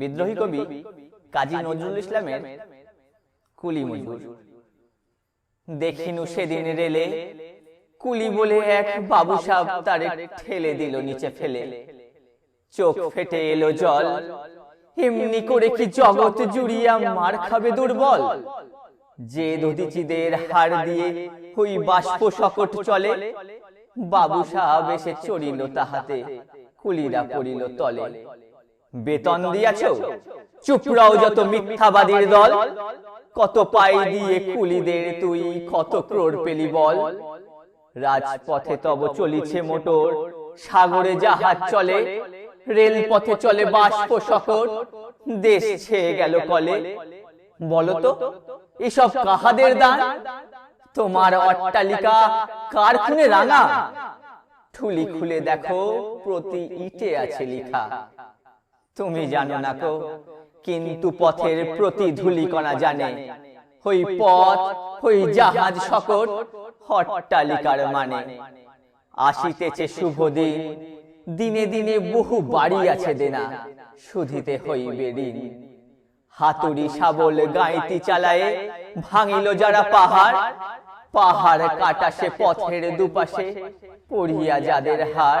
বিদ্রোহী কবি কাজী নজরুল ইসলামের কুলি মজুর। দেখিনু সেদিন রেলে কুলি বলে এক বাবু সাহ তারে ঠেলে দিল নিচে ফেলে। চোখ ফেটে এলো জল। এমনি করে কি জগৎ জুড়িয়া মার খাবে দুর্বল? যে দধিচিদের হার দিয়ে হই বাষ্প সকট চলে বাবু সাহেব এসে চড়িল তাহাতে। কুলিরা পড়িল তলে। বেতন দিয়াছ? চুপড়াও যত মিথ্যাবাদীর দল কত পাই দিয়ে কুলিদের তুই কত ক্রোর পেলি বল। রাজপথে তব চলিছে মোটর সাগরে জাহাজ চলে রেলপথে চলে বাষ্প সকট দেশ ছেয়ে গেল কলে। বলতো এসব কাহাদের দান? তোমার অট্টালিকা কার খুনে রাঙা? ঠুলি খুলে দেখো প্রতি ইটে আছে লিখা। তুমি জানো না কো কিন্তু পথের প্রতি ধুলিকণা জানে। হই পথ হই জাহাজ সকট হট্টালিকার মানে। আসিতেছে শুভ দিন দিনে। দিনে বহু বাড়ি আছে দেনা শুধিতে হইবে ঋণ। হাতুড়ি শাবল গাইতি চালায়ে ভাঙিল যারা পাহাড় পাহাড় কাটা সে পথের দুপাশে পড়িয়া যাদের হার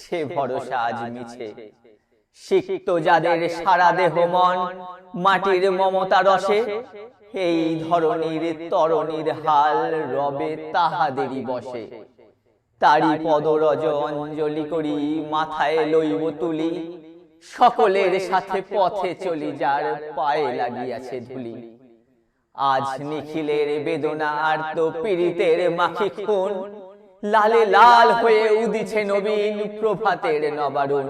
সে ভরসা আজ মিছে। সিক্ত যাদের সারা দেহ মন মাটির মমতা রসে এই ধরনের তরণীর হাল রবে তাহাদেরই বসে। তারি পদরজ অঞ্জলি করি মাথায় লইব তুলি। সকলের সাথে পথে চলি যার পায়ে লাগিয়াছে ধুলি। আজ নিখিলের বেদনা আর তো পীড়িতের মাখি খুন লালে লাল হয়ে উদিছে নবীন প্রভাতের নবারুণ।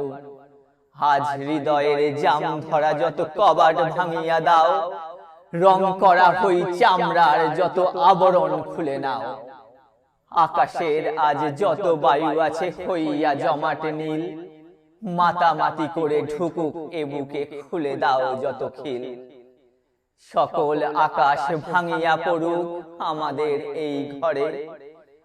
আজ হৃদয়ের জাম ধরা যত কবাট ভাঙিয়া দাও রং করা হই চামড়ার যত আবরণ খুলে নাও। আকাশের আজ যত বায়ু আছে হইয়া জমাট নীল। মাতামাতি করে ঢুকুক এ বুকে খুলে দাও যত খিল। সকল আকাশ ভাঙিয়া পড়ুক আমাদের এই ঘরে।